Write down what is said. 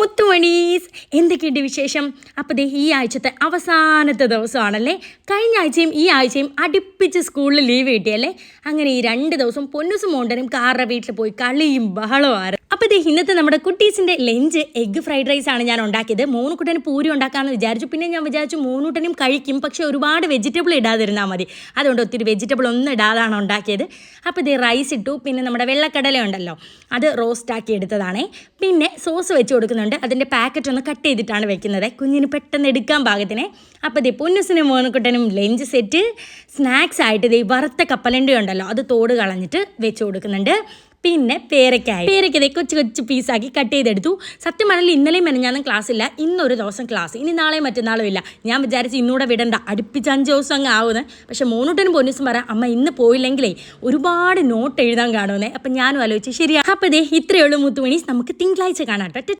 മുത്തു മുത്തുമണീസ് എന്തൊക്കെയുണ്ട് വിശേഷം? അപ്പോൾ ദേ ഈ ആഴ്ചത്തെ അവസാനത്തെ ദിവസമാണല്ലേ? കഴിഞ്ഞ ആഴ്ചയും ഈ ആഴ്ചയും അടുപ്പിച്ച് സ്കൂളിൽ ലീവ് കിട്ടിയല്ലേ? അങ്ങനെ ഈ രണ്ട് ദിവസം പൊന്നുസും മോണ്ടനും കാറുടെ വീട്ടിൽ പോയി കളിയും ബഹളവും അപ്പോൾ ദേ ഇന്നത്തെ നമ്മുടെ കുട്ടീസിന്റെ ലഞ്ച് എഗ്ഗ് ഫ്രൈഡ് റൈസ് ആണ് ഞാൻ ഉണ്ടാക്കിയത്. മൂന്ന് കുട്ടന് പൂരി ഉണ്ടാക്കാമെന്ന് വിചാരിച്ചു. പിന്നെ ഞാൻ വിചാരിച്ചു മൂന്നൂട്ടനും കഴിക്കും പക്ഷേ ഒരുപാട് വെജിറ്റബിൾ ഇടാതിരുന്നാൽ മതി. അതുകൊണ്ട് ഒത്തിരി വെജിറ്റബിൾ ഒന്നും ഇടാതാണ് ഉണ്ടാക്കിയത്. അപ്പോൾ ദേ റൈസ് ഇട്ടു. പിന്നെ നമ്മുടെ വെള്ളക്കടല ഉണ്ടല്ലോ അത് റോസ്റ്റ് ആക്കി എടുത്തതാണേ. പിന്നെ സോസ് വെച്ച് കൊടുക്കുന്നുണ്ട്. അതിന്റെ പാക്കറ്റ് ഒന്ന് കട്ട് ചെയ്തിട്ടാണ് വെക്കുന്നത്. കുഞ്ഞിന് പെട്ടെന്ന് എടുക്കാൻ പാകത്തിന്. അപ്പോൾ ദേ പൊന്നുസിനും മോനക്കുട്ടനും ലഞ്ച് സെറ്റ് സ്നാക്സ് ആയിട്ട് ദേ വറുത്ത കപ്പലണ്ടി ഉണ്ടല്ലോ അത് തോട് കളഞ്ഞിട്ട് വെച്ച് കൊടുക്കുന്നുണ്ട്. പിന്നെ പേരയ്ക്കായി ഇതേ കൊച്ചു കൊച്ചു പീസാക്കി കട്ട് ചെയ്തെടുത്തു. സത്യം പറഞ്ഞാൽ ഇന്നലെയും മെനഞ്ഞാന്നും ക്ലാസ് ഇല്ല. ഇന്നൊരു ദിവസം ക്ലാസ് ഇനി നാളെ മറ്റന്നാളും ഇല്ല. ഞാൻ വിചാരിച്ച് ഇന്നൂടെ വിടണ്ട. അടുപ്പിച്ച് അഞ്ച് ദിവസം അങ്ങ് ആവുന്നത് പക്ഷെ മോനൂട്ടനും പൊന്നൂസും പറയാം അമ്മ ഇന്ന് പോയില്ലെങ്കിലേ ഒരുപാട് നോട്ട് എഴുതാൻ കാണുമെന്നേ. അപ്പം ഞാനും ആലോചിച്ച് ശരിയാണ് അപ്പം ഇതേ ഇത്രയുള്ളൂ മുത്തുമണീസ് നമുക്ക് തിങ്കളാഴ്ച കാണാം